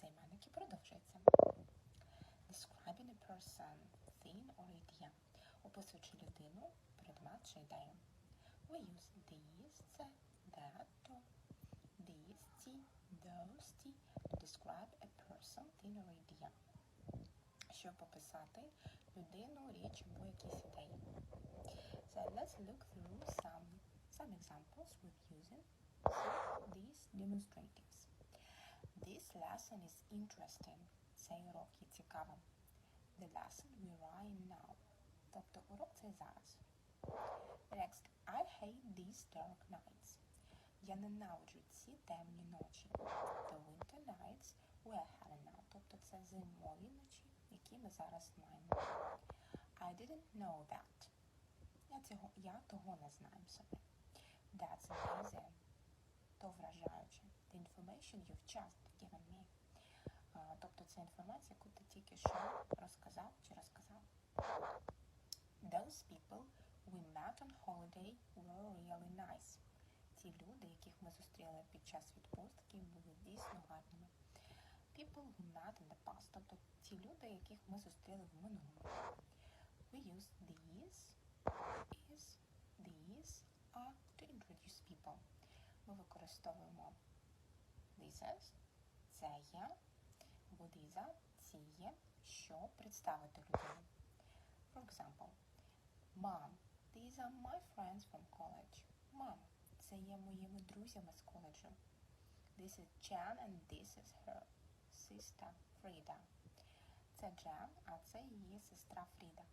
Займенники продовжуються. Describing a person, thing or idea. Описуючи людину, предмет чи ідею. We use these, це, that, то, these, ці, those, ті, to describe a person, thing or idea. Щоб описати людину, річ або якісь ідеї. So let's look through some, some examples with using these demonstratives. Lesson is interesting. Цей урок є. The lesson we write now. Тобто урок цей зараз. Next, I hate these dark nights. Я ненавиджу ці темні ночі. The winter nights we're having now. Тобто це зимові ночі, які ми зараз маємо. I didn't know that. Я, цього, я того не знаю собі. That's information you've just given me. Тобто це інформація, яку ти тільки що розказав чи розказав. Those people we met on holiday were really nice. Ті люди, яких ми зустріли під час відпустки, були дійсно гарними. People we met in the past, тобто ті люди, яких ми зустріли в минулому. We use these, is, these, are to introduce people. Ми використовуємо this is, це є, або these are, ці є, щоб представити людину. For example, Mom, these are my friends from college. Мам, це є моїми друзями з коледжу. This is Jan and this is her sister Frida. Це Джан, а це її сестра Фріда.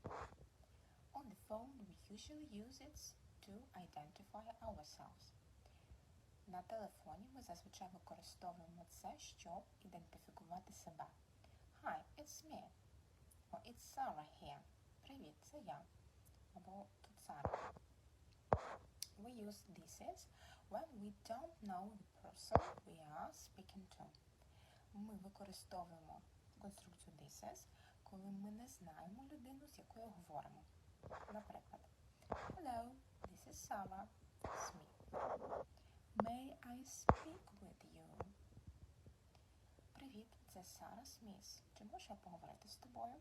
On the phone we usually use it to identify ourselves. На телефоні ми зазвичай використовуємо це, щоб ідентифікувати себе. Hi, it's me. Or it's Sarah here. Привіт, це я. Або тут Сара. We use this is when we don't know the person we are speaking to. Ми використовуємо конструкцію this is, коли ми не знаємо людину, з якою говоримо. Наприклад, Hello, this is Sarah. Me. May I speak with you? Привіт, це Сара Сміс. Чи можу я поговорити з тобою?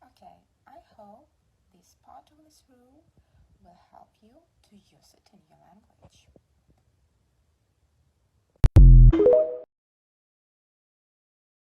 Okay, I hope this part of this rule will help you to use it in your language.